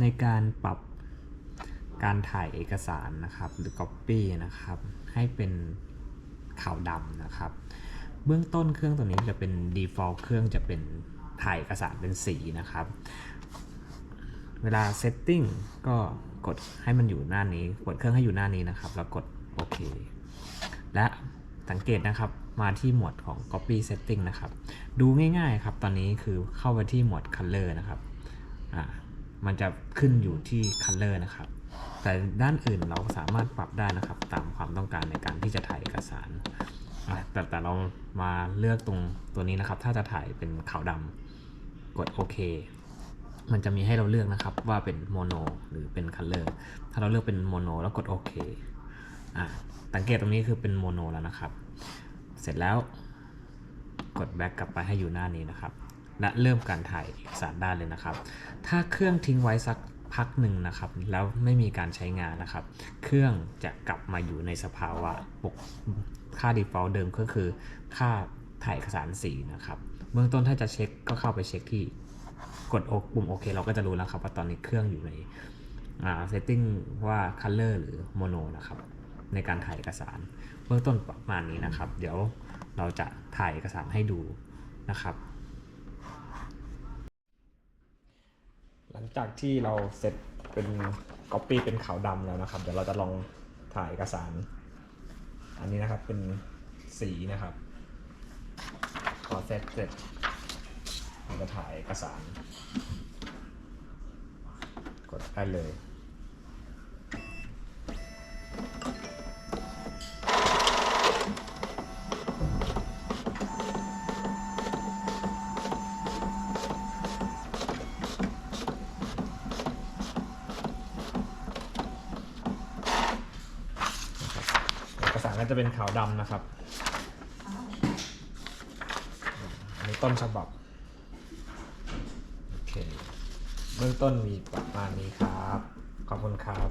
ในการปรับการถ่ายเอกสารนะครับ หรือ Copy นะครับ ให้เป็นขาวดำนะครับ เบื้องต้นเครื่องตัวนี้จะเป็น default เครื่องจะเป็นถ่ายเอกสารเป็นสีนะครับ เวลา setting ก็กดให้มันอยู่หน้านี้กดเครื่องให้อยู่หน้านี้นะครับ แล้วกดโอเค และสังเกตนะครับมาที่หมวดของ copy setting นะครับ ดูง่ายๆครับ ตอนนี้คือเข้าไปที่หมวด color นะครับ อ่า มันจะขึ้นอยู่ที่ color นะครับ แต่ด้านอื่นเราสามารถปรับได้นะครับ ตามความต้องการในการที่จะถ่ายเอกสารแต่แต่เรามาเลือกตรงตัวนี้นะครับ ถ้าจะถ่ายเป็นขาวดำกดโอเคมันจะมีให้เราเลือกนะครับว่าเป็นโมโนหรือเป็นคัลเลอร์ถ้าเราเลือกเป็นโมโนแล้วกดโอเคอะสังเกตตรงนี้คือเป็นโมโนแล้วนะครับ เสร็จแล้วกดแบ็กกลับไปให้อยู่หน้านี้นะครับ และเริ่มการถ่ายเอกสารได้เลยนะครับ ถ้าเครื่องทิ้งไว้สักพักหนึ่งนะครับ แล้วไม่มีการใช้งานนะครับ เครื่องจะกลับมาอยู่ในสภาวะปกค่า default เดิมก็คือ ค่าถ่ายเอกสารสีนะครับ เบื้องต้นถ้าจะเช็คก็เข้าไปเช็คที่กดโอปุ่มโอเคเราก็จะรู้แล้วครับว่าตอนนี้เครื่องอยู่ในอ่า setting ว่า color หรือ mono นะครับ ในการถ่ายเอกสาร เบื้องต้นประมาณนี้นะครับ เดี๋ยวเราจะถ่ายเอกสารให้ดูนะครับ หลังจากที่เราเสร็จเป็นก๊อปปี้เป็นขาวดำแล้วนะครับ เดี๋ยวเราจะลองถ่ายเอกสาร อันนี้นะครับเป็นสีนะครับพอเสร็จเสร็จเราจะถ่ายเอกสาร กดได้เลย สารก็จะเป็นขาวดำนะครับอันนี้ต้นฉบับโอเคเบื้องต้นมีประมาณนี้ครับ ขอบคุณครับ